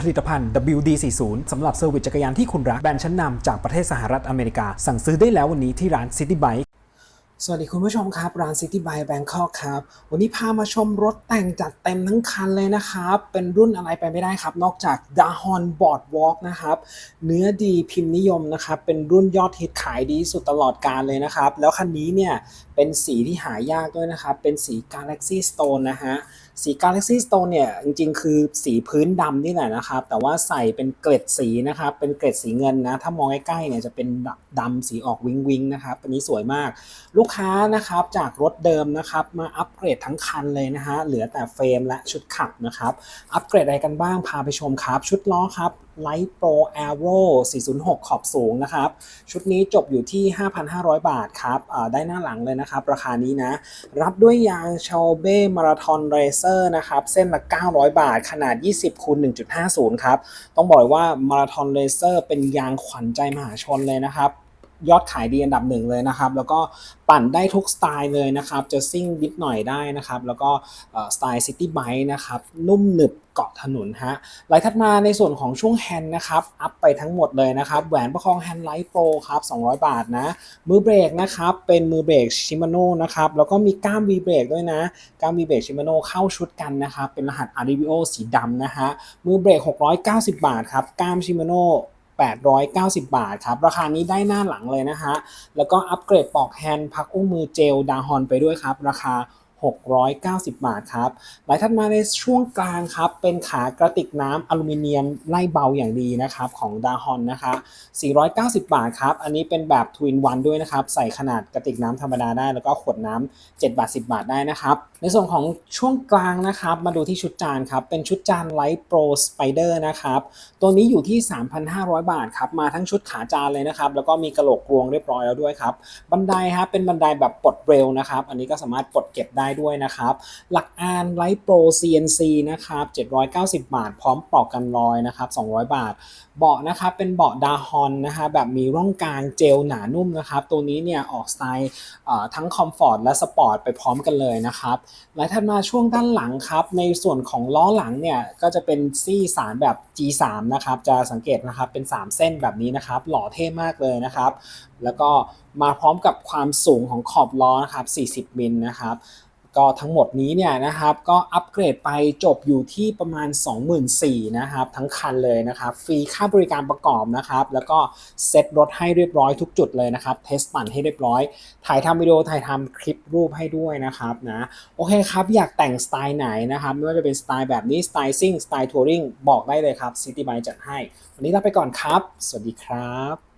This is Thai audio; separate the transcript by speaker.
Speaker 1: ผลิตภัณฑ์ WD40 สำหรับเซอร์วิสจักรยานที่คุณรัก แบรนด์ชั้นนำจากประเทศสหรัฐอเมริกา สั่งซื้อได้แล้ววันนี้ที่ร้าน City Bike สวัสดีคุณผู้ชมครับ ร้าน City Bike Bangkok ครับ วันนี้พามาชมรถแต่งจัดเต็มทั้งคันเลยนะครับ เป็นรุ่นอะไรไปไม่ได้ครับ นอกจาก Dahon Boardwalk นะครับ เนื้อดีพิมพ์นิยมนะครับ เป็นรุ่นยอดฮิตขายดีสุดตลอดกาลเลยนะครับ แล้วคันนี้เนี่ย เป็นสีที่หายากด้วยนะครับ เป็นสี Galaxy Stone นะฮะ สี Galaxy Stone เนี่ยจริงๆ คือสีพื้นดำนี่แหละนะครับ แต่ว่าใส่เป็นเกล็ดสีนะครับ เป็นเกล็ดสีเงินนะ ถ้ามองใกล้ๆเนี่ยจะเป็นดำสีออกวิงวิงๆนะครับ อันนี้สวยมาก ลูกค้านะครับจากรถเดิมนะครับ มาอัปเกรดทั้งคันเลยนะฮะ เหลือแต่เฟรมและชุดขับนะครับ อัปเกรดอะไรกันบ้าง พาไปชมครับ ชุดล้อครับ Light Pro Aero 406 ขอบสูงนะครับ ชุดนี้จบอยู่ที่ 5,500 บาทครับได้หน้าหลังเลยนะครับ ราคานี้นะ รับด้วยยางชาเบ้มาราทอนเรเซอร์นะครับ เส้นละ 900 บาท ขนาด 20คูณ1.50 ครับ ต้องบอกว่ามาราทอนเรเซอร์เป็นยางขวัญใจมหาชนเลยนะครับ ยอดขายดีอันดับหนึ่งเลยนะครับ แล้วก็ปั่นได้ทุกสไตล์เลยนะครับจะซิ่งนิดหน่อยได้นะครับ แล้วก็สไตล์ซิตี้ไบค์นะครับนุ่มหนึบเกาะถนนฮะไลท์ถัดมาในส่วนของช่วงแฮนด์นะครับอัพไปทั้งหมดเลยนะครับแหวนประคองแฮนด์ไลท์โปรครับ200 บาทนะ มือเบรกนะครับเป็นมือเบรกชิมาโน่นะครับแล้วก็มีก้ามวีเบรกด้วยนะ ก้ามวีเบรกชิมาโน่เข้าชุดกันนะครับเป็นรหัส a r i v i o สีดำนะฮะมือเบรก 690 บาทครับก้ามชิมาโน่ 890 บาทครับ ราคานี้ได้หน้าหลังเลยนะฮะ แล้วก็อัปเกรดปลอกแฮนด์พักอุ้งมือเจลดาฮอนไปด้วยครับ ราคา 690 บาทครับหลายถัดมาในช่วงกลางครับ เป็นขากระติกน้ำอลูมิเนียมไล่เบาอย่างดีนะครับ ของดาฮอนนะคะ 490 บาทครับ อันนี้เป็นแบบทวินวันด้วยนะครับ ใส่ขนาดกระติกน้ำธรรมดาได้ แล้วก็ขวดน้ำ7บาท 10 บาทได้นะครับ ในส่วนของช่วงกลางนะครับ มาดูที่ชุดจานครับ เป็นชุดจาน Light Pro Spider นะครับ ตัวนี้อยู่ที่ 3,500 บาทครับ มาทั้งชุดขาจานเลยนะครับ แล้วก็มีกระโหลกกรวงเรียบร้อยแล้วด้วยครับ บันไดครับเป็นบันไดแบบปลดเร็วนะครับ อันนี้ก็สามารถปลดเก็บได้ด้วยนะครับ หลักอาน Light Pro CNC นะครับ 790 บาท พร้อมปลอกกันรอยนะครับ 200 บาท เบาะนะครับเป็นเบาะดาฮอนนะฮะแบบมีร่องกลางเจลหนานุ่มนะครับ ตัวนี้เนี่ยออกสไตล์ทั้งคอมฟอร์ตและสปอร์ตไปพร้อมกันเลยนะครับหลายถัดมาช่วงด้านหลังครับ ในส่วนของล้อหลังเนี่ยก็จะเป็นซี่สารแบบ G3 นะครับ จะสังเกตนะครับเป็น 3 เส้นแบบนี้นะครับ หล่อเท่มากเลยนะครับ แล้วก็มาพร้อมกับความสูงของขอบล้อนะครับ 40มิลนะครับ ก็ทั้งหมดนี้เนี่ยนะครับก็อัปเกรดไปจบอยู่ที่ประมาณ 24,000นะครับทั้งคันเลยนะครับฟรีค่าบริการประกอบนะครับแล้วก็เซ็ตรถให้เรียบร้อยทุกจุดเลยนะครับเทสปั่นให้เรียบร้อย ถ่ายทำวิดีโอถ่ายทำคลิปรูปให้ด้วยนะครับนะโอเคครับอยากแต่งสไตล์ไหนนะครับไม่ว่าจะเป็นสไตล์แบบนี้สไตล์ซิ่งสไตล์ทัวริงบอกได้เลยครับ City Bike จัดให้ วันนี้ลาไปก่อนครับ สวัสดีครับ